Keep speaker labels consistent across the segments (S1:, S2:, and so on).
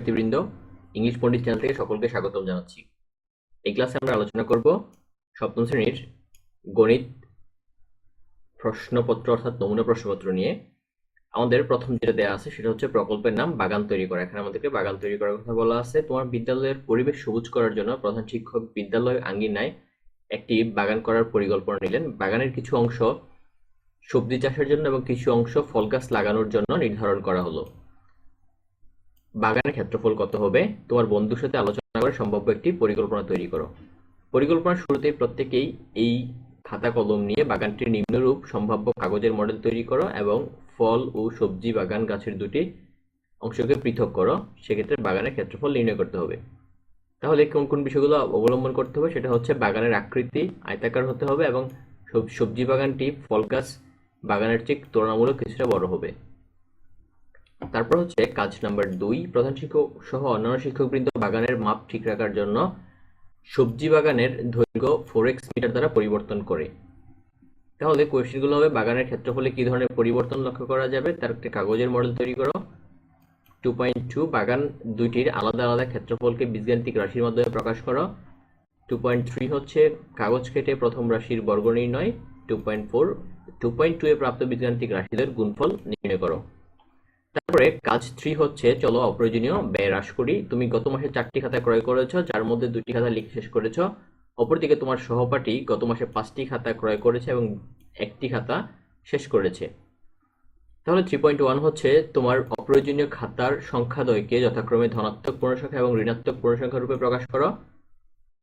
S1: শিক্ষার্থীবৃন্দ ইংলিশ পন্ডিত চ্যানেল থেকে সকলকে স্বাগতম জানাচ্ছি। এই ক্লাসে আমরা আলোচনা করব সপ্তম শ্রেণির গণিত প্রশ্নপত্র অর্থাৎ নমুনা প্রশ্নপত্র নিয়ে। আমাদের প্রথম যেটা দেওয়া আছে সেটা হচ্ছে প্রকল্পের নাম বাগান তৈরি করা। এখানে আমাদেরকে বাগান তৈরি করার কথা বলা আছে। তোমার বিদ্যালয়ের পরিবেশ সবুজ করার জন্য প্রধান শিক্ষক বিদ্যালয় আঙ্গিনায় একটি বাগান করার পরিকল্পনা নিলেন। বাগানের কিছু অংশ সবজি চাষের জন্য এবং কিছু অংশ ফল গাছ লাগানোর জন্য নির্ধারণ করা হলো। বাগানের ক্ষেত্রফল কত হবে? তোমার বন্ধুর সাথে আলোচনা করে সম্ভাব্য একটি পরিকল্পনা তৈরি করো। পরিকল্পনার শুরুতেই প্রত্যেকেই এই খাতা কলম নিয়ে বাগানটির নিম্নরূপ সম্ভাব্য কাগজের মডেল তৈরি করো এবং ফল ও সবজি বাগান গাছের দুটি অংশকে পৃথক করো। সেক্ষেত্রে বাগানের ক্ষেত্রফল নির্ণয় করতে হবে। তাহলে কোন কোন বিষয়গুলো অবলম্বন করতে হবে? সেটা হচ্ছে বাগানের আকৃতি, আয়তাকার হতে হবে এবং সব- সবজি বাগানটি ফল গাছ বাগানের চেয়ে তুলনামূলক কিছুটা বড় হবে। তারপর হচ্ছে কাজ নাম্বার দুই, প্রধান শিক্ষক সহ অন্যান্য শিক্ষকবৃন্দ বাগানের মাপ ঠিক রাখার জন্য সবজি বাগানের দৈর্ঘ্য ফোর এক্স মিটার দ্বারা পরিবর্তন করে। তাহলে কোয়েশ্চেনগুলো হবে, বাগানের ক্ষেত্রফলে কি ধরনের পরিবর্তন লক্ষ্য করা যাবে? তার একটি কাগজের মডেল তৈরি করো। টু পয়েন্ট টু বাগান দুইটির আলাদা আলাদা ক্ষেত্রফলকে বীজগাণিতিক রাশির মাধ্যমে প্রকাশ করো। টু পয়েন্ট থ্রি হচ্ছে কাগজ কেটে প্রথম রাশির বর্গ নির্ণয়। Two point four two point two এ প্রাপ্ত বীজগাণিতিক রাশিদের গুণফল নির্ণয় করো। তারপরে কাজ থ্রি হচ্ছে, চলো অপ্রয়োজনীয়, ব্যয় হ্রাস করি। তুমি গত মাসে চারটি খাতা ক্রয় করেছ, যার মধ্যে দুটি খাতা লিখে শেষ করেছ। অপরদিকে তোমার সহপাঠী গত মাসে পাঁচটি খাতা ক্রয় করেছে এবং একটি খাতা শেষ করেছে। তাহলে থ্রি পয়েন্ট ওয়ান হচ্ছে তোমার অপ্রয়োজনীয় খাতার সংখ্যাদ্বয়কে যথাক্রমে ধনাত্মক পূর্ণসংখ্যা এবং ঋণাত্মক পূর্ণসংখ্যা রূপে প্রকাশ করো।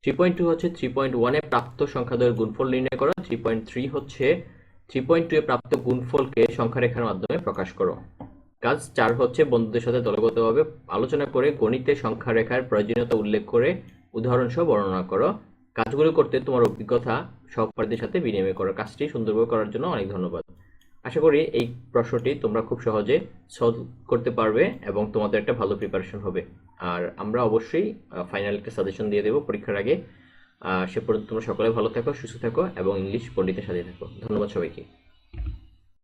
S1: থ্রি পয়েন্ট টু হচ্ছে থ্রি পয়েন্ট ওয়ানে প্রাপ্ত সংখ্যাদ্বয়ের গুণফল নির্ণয় করো। থ্রি পয়েন্ট থ্রি হচ্ছে থ্রি পয়েন্ট টু এ প্রাপ্ত গুণফলকে সংখ্যারেখার মাধ্যমে প্রকাশ করো। কাজ, চার হচ্ছে বন্ধুদের সাথে দলগতভাবে আলোচনা করে গণিতে সংখ্যা রেখার প্রয়োজনীয়তা উল্লেখ করে উদাহরণ সহ বর্ণনা করো। কাজগুলো করতে তোমার অভিজ্ঞতা সহপাঠীদের সাথে বিনিময় করো। কাজটি সুন্দরভাবে করার জন্য অনেক ধন্যবাদ। আশা করি এই প্রশ্নটি তোমরা খুব সহজে সলভ করতে পারবে এবং তোমাদের একটা ভালো প্রিপারেশন হবে। আর আমরা অবশ্যই ফাইনাল একটা সাজেশন দিয়ে দেবো পরীক্ষার আগে। সে পর্যন্ত তোমরা সকলে ভালো থাকো, সুস্থ থাকো এবং ইংলিশ পণ্ডিতের সাথে থাকো। ধন্যবাদ সবাইকে।